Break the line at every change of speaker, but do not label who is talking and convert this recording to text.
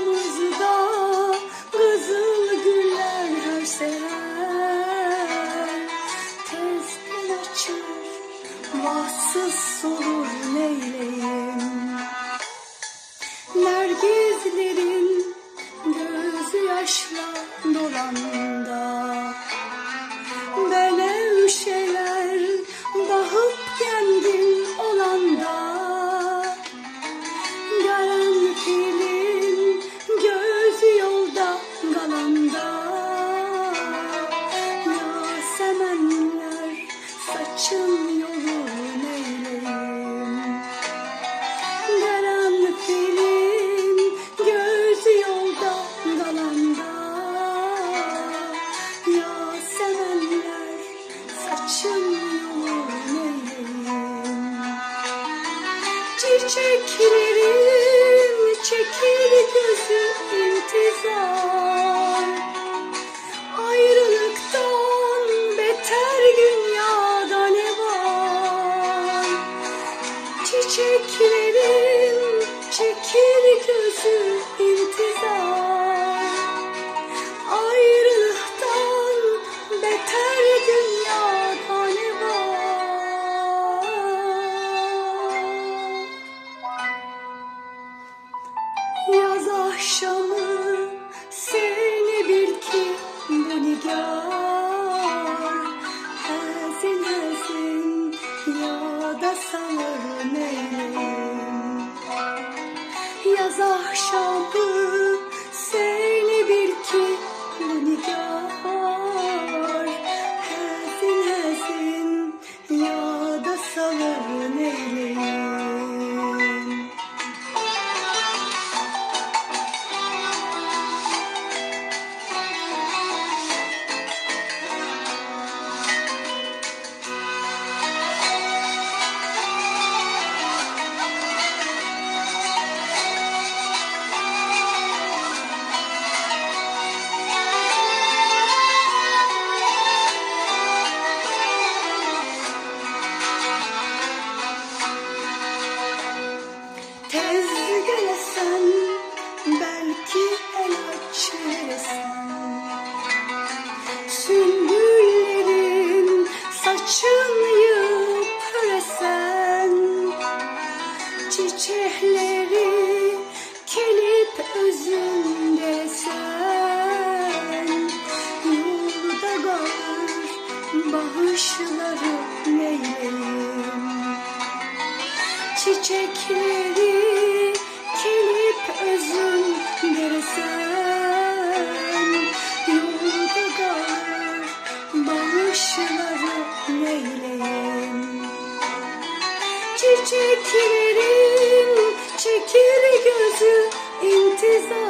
Yolumuzda kızıl güller görseler Tezgah açar, mahsus sorur açılıyor neyim Çiçeklerim çekir gözü intizar. beyaz ahşabı sev. Çiçekleri kelip özün dersen Yolda kalır bağışları neyleyim? Çiçeklerin çekir gözü intizar